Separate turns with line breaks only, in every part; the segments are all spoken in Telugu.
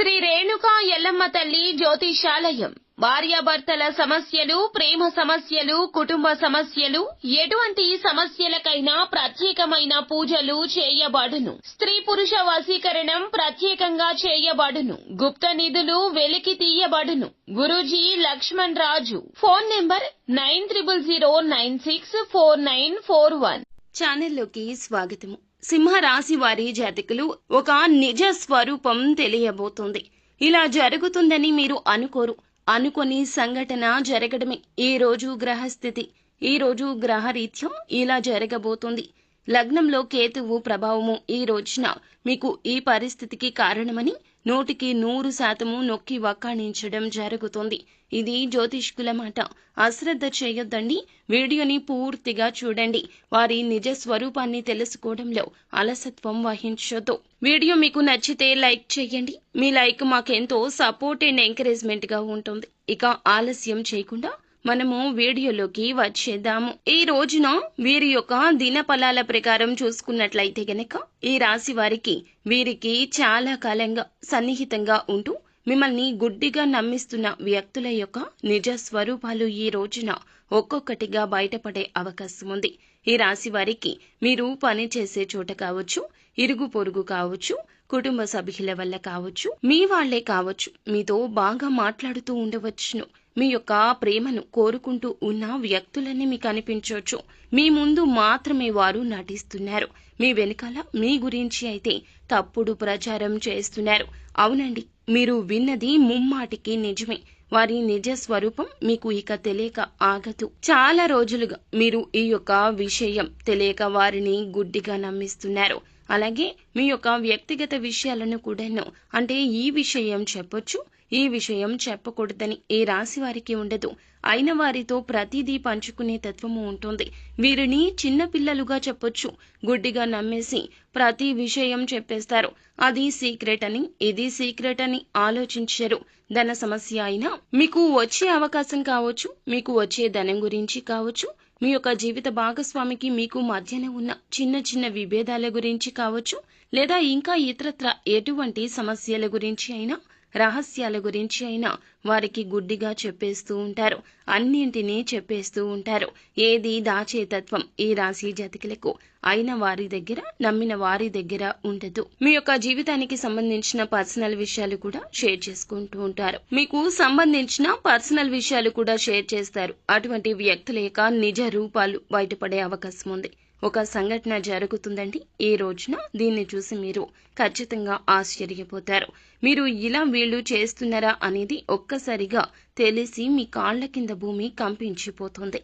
శ్రీ రేణుకా ఎల్లమ్మ తల్లి జ్యోతిషాలయం. భార్యాభర్తల సమస్యలు ప్రేమ సమస్యలు కుటుంబ సమస్యలు ఎటువంటి సమస్యలకైనా ప్రత్యేకమైన పూజలు చేయబడును. స్త్రీ పురుష వశీకరణం ప్రత్యేకంగా చేయబడును. గుప్త నిధులు వెలికి తీయబడును. Guruji Lakshman Raju. Phone number nine triple zero nine six four nine four one.
ఛానల్లోకి స్వాగతము. సింహరాశి వారి జాతకులు ఒక నిజ స్వరూపం తెలియబోతుంది. ఇలా జరుగుతుందని మీరు అనుకోరు. అనుకొని సంఘటన జరగడమే. ఈ రోజు గ్రహస్థితి ఈ రోజు గ్రహరీత్యం ఇలా జరగబోతుంది. లగ్నంలో కేతువు ప్రభావము ఈ రోజున మీకు ఈ పరిస్థితికి కారణమని నూటికి నూరు శాతము నొక్కి వక్కాణించడం జరుగుతుంది. ఇది జ్యోతిష్కుల మాట. అశ్రద్ధ చేయొద్దండి. వీడియోని పూర్తిగా చూడండి. వారి నిజ స్వరూపాన్ని తెలుసుకోవడంలో అలసత్వం వహించొద్దు. వీడియో మీకు నచ్చితే లైక్ చేయండి. మీ లైక్ మాకెంతో సపోర్ట్ అండ్ ఎంకరేజ్మెంట్గా ఉంటుంది. ఇక ఆలస్యం చేయకుండా మనము వీడియోలోకి వచ్చేద్దాము. ఈ రోజున వీరి యొక్క దినఫలాల ప్రకారం చూసుకున్నట్లయితే గనక ఈ రాశి వారికి వీరికి చాలా కాలంగా సన్నిహితంగా ఉంటూ మిమ్మల్ని గుడ్డిగా నమ్మిస్తున్న వ్యక్తుల యొక్క నిజ స్వరూపాలు ఈ రోజున ఒక్కొక్కటిగా బయటపడే అవకాశం ఉంది. ఈ రాశి వారికి మీరు పని చేసే చోట కావచ్చు ఇరుగు పొరుగు కావచ్చు కుటుంబ సభ్యుల వల్ల కావచ్చు మీ వాళ్ళే కావచ్చు మీతో బాగా మాట్లాడుతూ ఉండవచ్చును. మీ యొక్క ప్రేమను కోరుకుంటూ ఉన్న వ్యక్తులని మీకు అనిపించవచ్చు. మీ ముందు మాత్రమే వారు నటిస్తున్నారు. మీ వెనకాల మీ గురించి అయితే తప్పుడు ప్రచారం చేస్తున్నారు. అవునండి మీరు విన్నది ముమ్మాటికి నిజమే. వారి నిజ స్వరూపం మీకు ఇక తెలియక ఆగదు. చాలా రోజులుగా మీరు ఈ యొక్క విషయం తెలియక వారిని గుడ్డిగా నమ్మిస్తున్నారు. అలాగే మీ యొక్క వ్యక్తిగత విషయాలను కూడాను అంటే ఈ విషయం చెప్పొచ్చు ఈ విషయం చెప్పకూడదని ఏ రాశి వారికి ఉండదు. అయిన వారితో ప్రతిదీ పంచుకునే తత్వము ఉంటుంది. వీరిని చిన్న పిల్లలుగా చెప్పొచ్చు గుడ్డిగా నమ్మేసి ప్రతి విషయం చెప్పేస్తారు. అది సీక్రెట్ అని ఇది సీక్రెట్ అని ఆలోచించరు. ధన సమస్య అయినా మీకు వచ్చే అవకాశం కావచ్చు మీకు వచ్చే ధనం గురించి కావచ్చు మీ యొక్క జీవిత భాగస్వామికి మీకు మధ్యన ఉన్న చిన్న చిన్న విభేదాల గురించి కావచ్చు లేదా ఇంకా ఇతరత్ర ఎటువంటి సమస్యల గురించి అయినా రహస్యాల గురించి అయినా వారికి గుడ్డిగా చెప్పేస్తూ ఉంటారు. అన్నింటినీ చెప్పేస్తూ ఉంటారు. ఏది దాచేతత్వం ఈ రాశి జాతికులకు అయిన వారి దగ్గర నమ్మిన వారి దగ్గర ఉండదు. మీ యొక్క జీవితానికి సంబంధించిన పర్సనల్ విషయాలు కూడా షేర్ చేసుకుంటూ ఉంటారు. మీకు సంబంధించిన పర్సనల్ విషయాలు కూడా షేర్ చేస్తారు. అటువంటి వ్యక్తుల యొక్క నిజ రూపాలు బయటపడే అవకాశం ఉంది. ఒక సంఘటన జరుగుతుందండి. ఈ రోజున దీన్ని చూసి మీరు ఖచ్చితంగా ఆశ్చర్యపోతారు. మీరు ఇలా వీళ్ళు చేస్తున్నారా అనేది ఒక్కసారిగా తెలిసి మీ కాళ్ళ కింద భూమి కంపించిపోతుంది.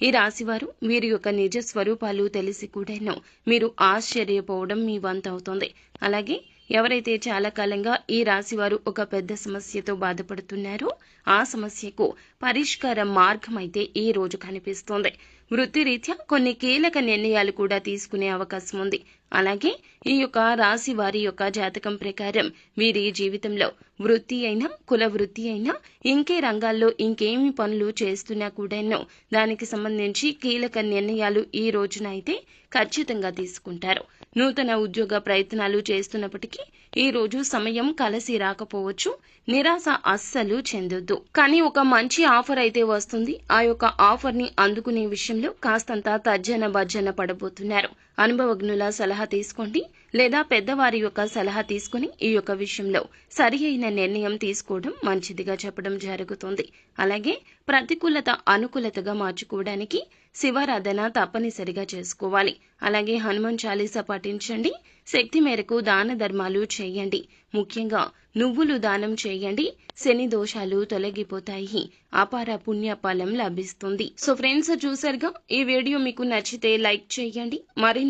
ఈ రాశివారు వీరి యొక్క నిజ స్వరూపాలు తెలిసి కూడాను మీరు ఆశ్చర్యపోవడం మీ వంతవుతుంది అలాగే ఎవరైతే చాలా కాలంగా ఈ రాశివారు ఒక పెద్ద సమస్యతో బాధపడుతున్నారో ఆ సమస్యకు పరిష్కార మార్గం అయితే ఈ రోజు కనిపిస్తోంది. వృత్తిరీత్యా కొన్ని కీలక నిర్ణయాలు కూడా తీసుకునే అవకాశం ఉంది. అలాగే ఈ యొక్క రాశి వారి యొక్క జాతకం ప్రకారం వీరి జీవితంలో వృత్తి అయినా కుల వృత్తి అయినా ఇంకే రంగాల్లో ఇంకేమి పనులు చేస్తున్నా కూడాను దానికి సంబంధించి కీలక నిర్ణయాలు ఈ రోజున అయితే ఖచ్చితంగా తీసుకుంటారు. నూతన ఉద్యోగ ప్రయత్నాలు చేస్తున్నప్పటికీ ఈ రోజు సమయం కలిసి రాకపోవచ్చు. నిరాశ అస్సలు చెందొద్దు. కానీ ఒక మంచి ఆఫర్ అయితే వస్తుంది. ఆ యొక్క ఆఫర్ని అందుకునే విషయంలో కాస్తంత తర్జన భర్జన పడబోతున్నారు. అనుభవజ్ఞుల సలహా తీసుకోండి లేదా పెద్దవారి యొక్క సలహా తీసుకుని ఈ యొక్క విషయంలో సరి అయిన నిర్ణయం తీసుకోవడం మంచిదిగా చెప్పడం జరుగుతుంది. అలాగే ప్రతికూలత అనుకూలతగా మార్చుకోవడానికి శివారాధన తప్పనిసరిగా చేసుకోవాలి. అలాగే హనుమాన్ చాలీసా పాటించండి. శక్తి మేరకు దాన ధర్మాలు చేయండి. ముఖ్యంగా నువ్వులు దానం చేయండి. శని దోషాలు తొలగిపోతాయి. అపార పుణ్య ఫలం లభిస్తుంది. సో ఫ్రెండ్స్ చూసారుగా ఈ వీడియో మీకు నచ్చితే లైక్ చేయండి. మరిన్ని